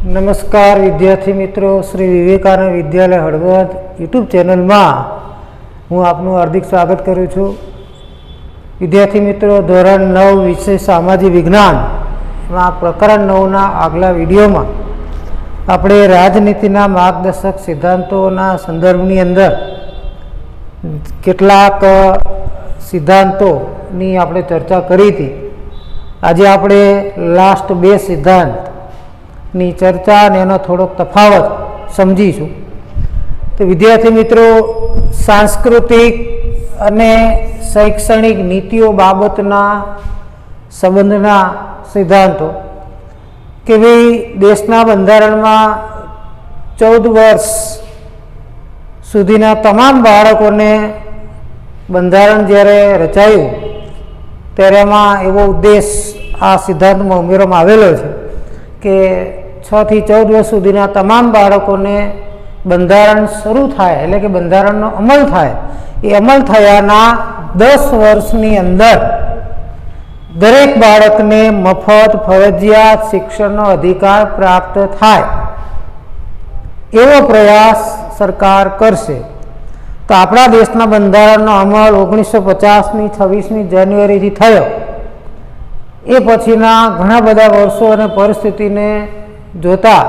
નમસ્કાર વિદ્યાર્થી મિત્રો, શ્રી વિવેકાનંદ વિદ્યાલય હળવદ યુટ્યુબ ચેનલમાં હું આપનું હાર્દિક સ્વાગત કરું છું. વિદ્યાર્થી મિત્રો, ધોરણ નવ વિષય સામાજિક વિજ્ઞાનમાં પ્રકરણ નવના આગલા વિડીયોમાં આપણે રાજનીતિના માર્ગદર્શક સિદ્ધાંતોના સંદર્ભની અંદર કેટલાક સિદ્ધાંતોની આપણે ચર્ચા કરી હતી. આજે આપણે લાસ્ટ બે સિદ્ધાંતની ચર્ચા અને એનો થોડોક તફાવત સમજીશું. તો વિદ્યાર્થી મિત્રો, સાંસ્કૃતિક અને શૈક્ષણિક નીતિઓ બાબતના સંબંધના સિદ્ધાંતો કે ભાઈ દેશના બંધારણમાં ચૌદ વર્ષ સુધીના તમામ બાળકોને બંધારણ જ્યારે રચાયું, ત્યારે એમાં એવો ઉદ્દેશ આ સિદ્ધાંતમાં ઉમેરવામાં આવેલો છે. કે છથી ચૌદ વર્ષ સુધીના તમામ બાળકોને બંધારણ શરૂ થાય, એટલે કે બંધારણનો અમલ થાય. એ અમલ થયાના દસ વર્ષની અંદર દરેક બાળકને મફત, ફરજિયાત શિક્ષણનો અધિકાર પ્રાપ્ત થાય. એવો પ્રયાસ સરકાર કરશે. તો આપણા દેશના બંધારણનો અમલ ઓગણીસો પચાસની છવ્વીસમી જાન્યુઆરીથી થયો. એ પછીના ઘણા બધા વર્ષો અને પરિસ્થિતિને જોતા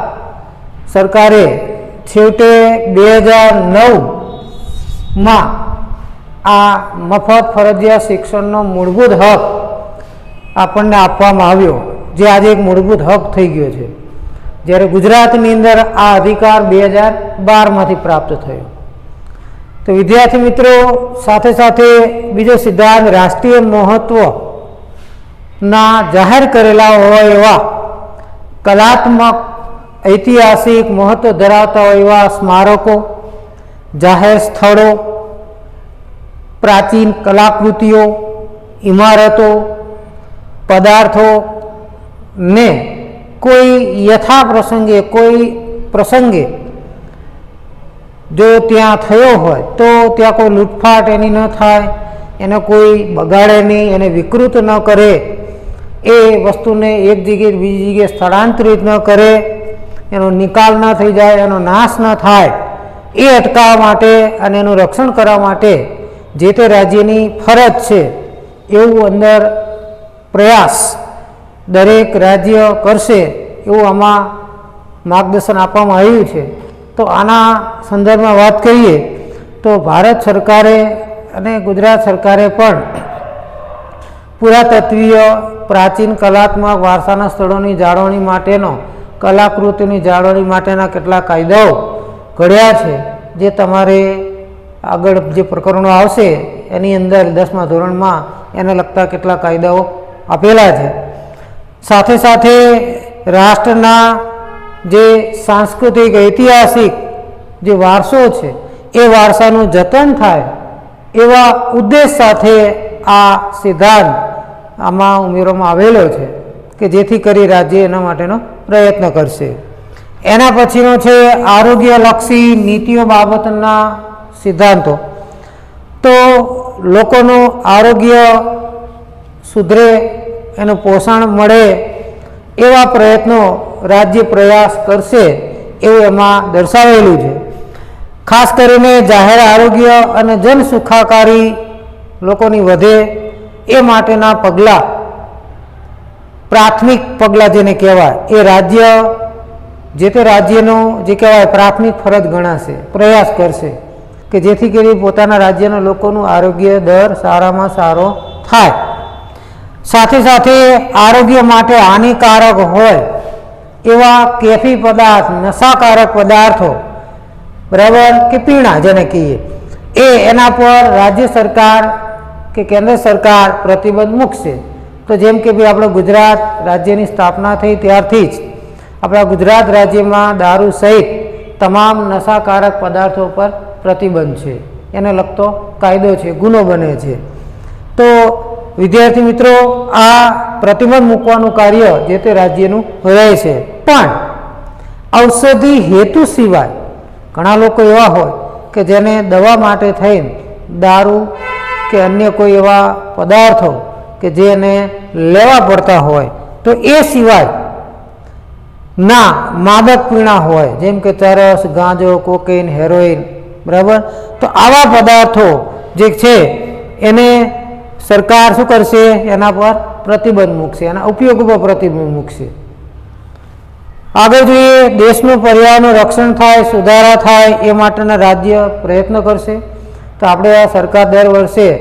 સરકારે છેવટે બે હજાર નવમાં આ મફત ફરજિયાત શિક્ષણનો મૂળભૂત હક આપણને આપવામાં આવ્યો, જે આજે એક મૂળભૂત હક થઈ ગયો છે. જ્યારે ગુજરાતની અંદર આ અધિકાર બે હજાર બારમાંથી પ્રાપ્ત થયો. તો વિદ્યાર્થી મિત્રો, સાથે સાથે બીજો સિદ્ધાંત, રાષ્ટ્રીય મહત્વના જાહેર કરેલા હોય એવા કલાત્મક, ઐતિહાસિક, મહત્વ ધરાવતા હોય એવા સ્મારકો, જાહેર સ્થળો, પ્રાચીન કલાકૃતિઓ, ઇમારતો, પદાર્થો ને કોઈ યથા પ્રસંગે, કોઈ પ્રસંગે જો ત્યાં થયો હોય, તો ત્યાં કોઈ લૂંટફાટ એની ન થાય, એને કોઈ બગાડે નહીં, એને વિકૃત ન કરે. એ વસ્તુને એક જગ્યાએ બીજી જગ્યાએ સ્થળાંતરિત ન કરે, એનો નિકાલ ન થઈ જાય, એનો નાશ ન થાય, એ અટકાવવા માટે અને એનું રક્ષણ કરવા માટે જે તે રાજ્યની ફરજ છે, એવું અંદર પ્રયાસ દરેક રાજ્ય કરશે એવું આમાં માર્ગદર્શન આપવામાં આવ્યું છે. તો આના સંદર્ભમાં વાત કરીએ, તો ભારત સરકારે અને ગુજરાત સરકારે પણ પુરાતત્વીય પ્રાચીન કલાત્મક વારસાના સ્થળોની જાળવણી માટેનો, કલાકૃતિની જાળવણી માટેના કેટલાક કાયદાઓ ઘડ્યા છે, જે તમારે આગળ જે પ્રકરણો આવશે, એની અંદર દસમા ધોરણમાં એને લગતા કેટલાક કાયદાઓ આપેલા છે. સાથે સાથે રાષ્ટ્રના જે સાંસ્કૃતિક ઐતિહાસિક જે વારસો છે, એ વારસાનું જતન થાય એવા ઉદ્દેશ સાથે આ સિદ્ધાંત આમાં ઉમેરવામાં આવેલો છે કે જેથી કરી રાજ્ય એના માટેનો પ્રયત્ન કરશે. એના પછીનો છે આરોગ્યલક્ષી નીતિઓ બાબતના સિદ્ધાંતો. તો લોકોનું આરોગ્ય સુધરે, એનું પોષણ મળે એવા પ્રયત્નો રાજ્ય પ્રયાસ કરશે એવું એમાં દર્શાવેલું છે. ખાસ કરીને જાહેર આરોગ્ય અને જન સુખાકારી લોકોની વધે એ માટેના પગલાં, પ્રાથમિક પગલાં જેને કહેવાય, એ રાજ્ય, જે તે રાજ્યનો જે કહેવાય પ્રાથમિક ફરજ ગણાશે, પ્રયાસ કરશે, કે જેથી કરી પોતાના રાજ્યના લોકોનું આરોગ્ય દર સારામાં સારો થાય. સાથે સાથે આરોગ્ય માટે હાનિકારક હોય એવા કેફી પદાર્થ, નશાકારક પદાર્થો, બરાબર કે પીણા જેને કહીએ, એ એના પર રાજ્ય સરકાર કે કેન્દ્ર સરકાર પ્રતિબંધ મૂકશે. તો જેમ કે ભાઈ આપણે ગુજરાત રાજ્યની સ્થાપના થઈ ત્યારથી જ આપણા ગુજરાત રાજ્યમાં દારૂ સહિત તમામ નશાકારક પદાર્થો પર પ્રતિબંધ છે. એને લગતો કાયદો છે, ગુનો બને છે. તો વિદ્યાર્થી મિત્રો, આ પ્રતિબંધ મૂકવાનું કાર્ય જે તે રાજ્યનું રહે છે. પણ ઔષધિ હેતુ સિવાય ઘણા લોકો એવા હોય કે જેને દવા માટે થઈને દારૂ કે અન્ય કોઈ એવા પદાર્થો કે જે એને લેવા પડતા હોય, તો એ સિવાય ના માદક પીણા હોય, જેમ કે ચરસ, ગાંજો, કોકેન હેરોઇન બરાબર? તો આવા પદાર્થો જે છે, એને સરકાર શું કરશે? એના પર પ્રતિબંધ મૂકશે, એના ઉપયોગ ઉપર પ્રતિબંધ મૂકશે. આગળ જોઈએ, દેશનું પર્યાવરણનું રક્ષણ થાય, સુધારા થાય, એ માટેના રાજ્ય પ્રયત્ન કરશે. તો આપણે આ સરકાર દર વર્ષે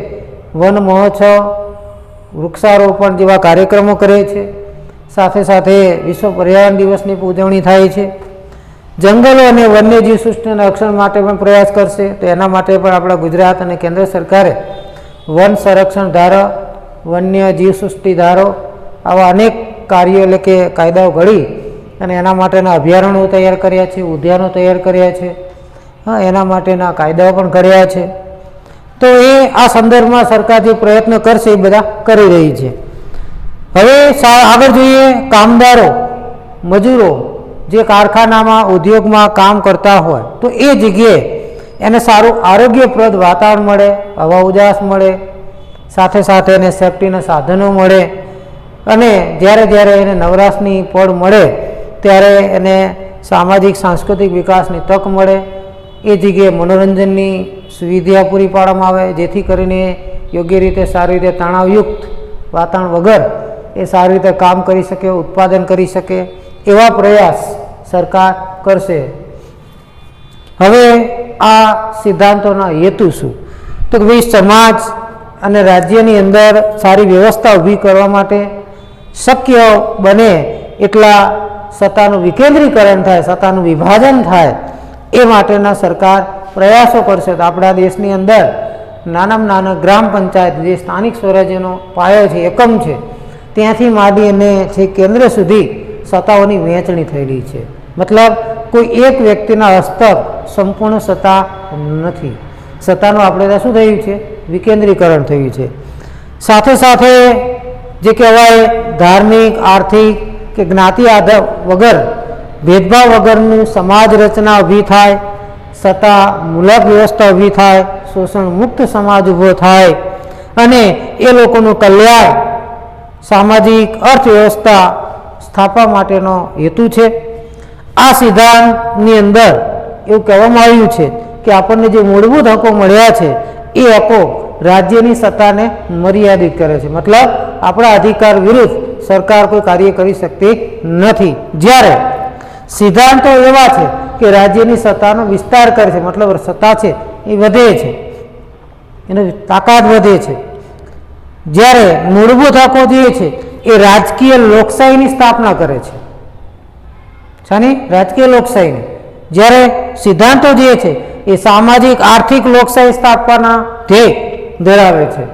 વન મહોત્સવ, વૃક્ષારોપણ જેવા કાર્યક્રમો કરે છે. સાથે સાથે વિશ્વ પર્યાવરણ દિવસની ઉજવણી થાય છે. જંગલો અને વન્યજીવ સૃષ્ટિના રક્ષણ માટે પણ પ્રયાસ કરશે. તો એના માટે પણ આપણા ગુજરાત અને કેન્દ્ર સરકારે વન સંરક્ષણ ધારો, વન્ય જીવ સૃષ્ટિ ધારો, આવા અનેક કાર્યો એટલે કે કાયદાઓ ઘડી અને એના માટેના અભયારણ્યો તૈયાર કર્યા છે, ઉદ્યાનો તૈયાર કર્યા છે. હા, એના માટેના કાયદાઓ પણ કર્યા છે. તો એ આ સંદર્ભમાં સરકાર જે પ્રયત્ન કરશે એ બધા કરી રહી છે. હવે આગળ જોઈએ કામદારો, મજૂરો જે કારખાનામાં, ઉદ્યોગમાં કામ કરતા હોય, તો એ જગ્યાએ એને સારું આરોગ્યપ્રદ વાતાવરણ મળે, હવા ઉજાસ મળે, સાથે સાથે એને સેફટીના સાધનો મળે અને જ્યારે જ્યારે એને નવરાશની પળ મળે, ત્યારે એને સામાજિક, સાંસ્કૃતિક વિકાસની તક મળે, એ જગ્યાએ મનોરંજનની સુવિધા પૂરી પાડવામાં આવે, જેથી કરીને યોગ્ય રીતે સારી રીતે તણાવયુક્ત વાતાવરણ વગર એ સારી રીતે કામ કરી શકે, ઉત્પાદન કરી શકે એવા પ્રયાસ સરકાર કરશે. હવે આ સિદ્ધાંતોના હેતુ શું? તો કે ભાઈ સમાજ અને રાજ્યની અંદર સારી વ્યવસ્થા ઊભી કરવા માટે શક્ય બને એટલા સત્તાનું વિકેન્દ્રીકરણ થાય, સત્તાનું વિભાજન થાય એ માટેના સરકાર પ્રયાસો કરશે તો આપણા દેશની અંદર નાનામાં નાના ગ્રામ પંચાયત જે સ્થાનિક સ્વરાજ્યનો પાયો છે, એકમ છે, ત્યાંથી માંડી અને છે કેન્દ્ર સુધી સત્તાઓની વહેંચણી થયેલી છે. મતલબ કોઈ એક વ્યક્તિના હસ્તક સંપૂર્ણ સત્તા નથી. સત્તાનું આપણે ત્યાં શું થયું છે? વિકેન્દ્રીકરણ થયું છે. સાથે સાથે જે કહેવાય ધાર્મિક, આર્થિક કે જ્ઞાતિ આધાર વગર, ભેદભાવ વગરનું સમાજ રચના ઊભી થાય સત્તા મૂલક વ્યવસ્થા ઊભી થાય, શોષણ મુક્ત સમાજ ઊભો થાય અને એ લોકોનું કલ્યાણ સામાજિક અર્થવ્યવસ્થા સ્થાપવા માટેનો હેતુ છે. આ સિદ્ધાંતની અંદર એવું કહેવામાં આવ્યું છે કે આપણને જે મૂળભૂત હકો મળ્યા છે, એ હકો રાજ્યની સત્તાને મર્યાદિત કરે છે. મતલબ આપણા અધિકાર વિરુદ્ધ સરકાર કોઈ કાર્ય કરી શકતી નથી. જ્યારે સિદ્ધાંતો એવા છે કે રાજ્યની સત્તાનો વિસ્તાર કરે છે, મતલબ સત્તા છે, એ વધે છે. એની તાકાત વધે છે. જ્યારે મૂળભૂત હકો જે છે, એ રાજકીય લોકશાહીની સ્થાપના કરે છે. શાની રાજકીય લોકશાહીની. જ્યારે સિદ્ધાંતો જે છે, એ સામાજિક, આર્થિક લોકશાહી સ્થાપવાના ધ્યેય ધરાવે છે.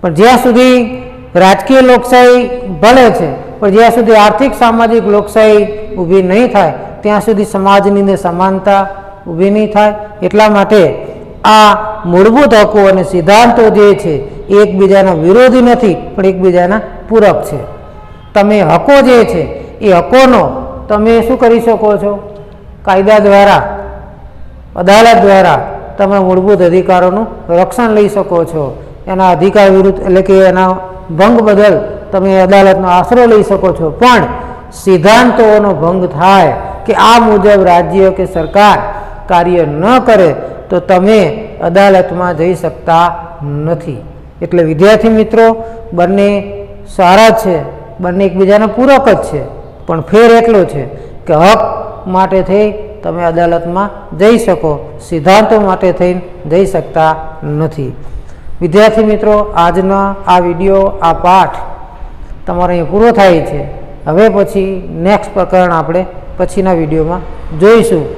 પણ જ્યાં સુધી રાજકીય લોકશાહી ભલે છે, પણ જ્યાં સુધી આર્થિક, સામાજિક લોકશાહી ઊભી નહીં થાય ત્યાં સુધી સમાજની અંદર સમાનતા ઊભી નહીં થાય. એટલા માટે આ મૂળભૂત હકો અને સિદ્ધાંતો જે છે, એકબીજાના વિરોધી નથી, પણ એકબીજાના પૂરક છે. તમે હકો જે છે, એ હકોનો તમે શું કરી શકો છો? કાયદા દ્વારા, અદાલત દ્વારા તમે મૂળભૂત અધિકારોનું રક્ષણ લઈ શકો છો. એના અધિકાર વિરુદ્ધ, એટલે કે એના ભંગ બદલ તમે અદાલતનો આશરો લઈ શકો છો. પણ સિદ્ધાંતોનો ભંગ થાય. કે આ મુજબ રાજ્ય કે સરકાર કાર્ય ન કરે તો તમે અદાલતમાં જઈ શકતા નથી. એટલે વિદ્યાર્થી મિત્રો, બંને સારા છે, બંને એકબીજાના પૂરક જ છે. પણ ફેર એટલો છે કે હક માટે થઈ તમે અદાલતમાં જઈ શકો, સિદ્ધાંતો માટે થઈને જઈ શકતા નથી. વિદ્યાર્થી મિત્રો, આજનો આ વીડિયો, આ પાઠ તમારો અહીં પૂરો થાય છે. હવે પછી નેક્સ્ટ પ્રકરણ આપણે પછીના વિડીયોમાં જોઈશું.